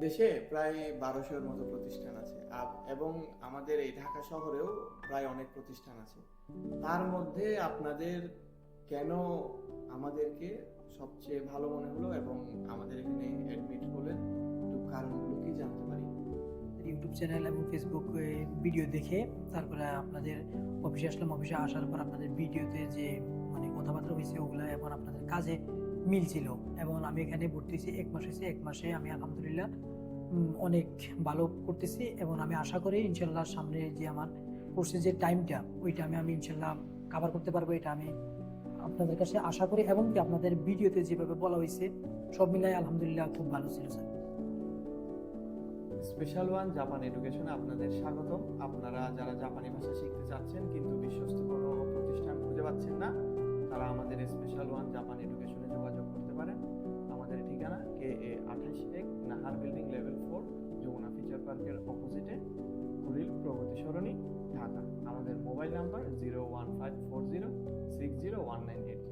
দেশে প্রায় বারোশোর মতো প্রতিষ্ঠান আছে। এবং আমাদের এই ঢাকা শহরেও প্রায় অনেক প্রতিষ্ঠান আছে। তার মধ্যে আপনাদের কেন আমাদেরকে সবচেয়ে ভালো মনে হলো এবং আমাদের এখানে অ্যাডমিট হলেন একটু কারণগুলো কি জানতে পারি? ইউটিউব চ্যানেল এবং ফেসবুক ভিডিও দেখে তারপরে আপনাদের অফিসে আসলাম। অফিসে আসার পর আপনাদের ভিডিওতে যে মানে কথাবার্তা হয়েছে, ওগুলো এবং আপনাদের কাজে মিল ছিল এবং আমি এখানে ভর্তি হয়েছি, এক মাস হয়েছে, এক মাসে আমি আলহামদুলিল্লাহ অনেক ভালো করতেছি। এবং আমি আশা করি ইনশাল্লাহ সামনে যে আমার কোর্সের যে টাইমটা ওই টাইমে আমি ইনশাল্লাহ কাভার করতে পারব, এটা আমি আপনাদের কাছে আশা করি। এবং কি আপনাদের ভিডিওতে যেভাবে বলা হয়েছে, সব মিলাই আলহামদুলিল্লাহ খুব ভালো ছিল, স্যার। স্পেশাল ওয়ান জাপান এডুকেশনে আপনাদের স্বাগতম। আপনারা যারা জাপানি ভাষা শিখতে চাচ্ছেন, কিন্তু বিশ্বস্ত কোনো প্রতিষ্ঠান খুঁজে পাচ্ছেন না আমাদের স্পেশাল ওয়ান জাপান এডুকেশনে যোগাযোগ করতে পারেন। আমাদের ঠিকানা কে এ আঠাশ এক Nahar building level four Jamuna future পার্কের অপোজিটে কুড়িল প্রগতি সরণি, ঢাকা। আমাদের mobile number zero one five four zero six zero one nine eight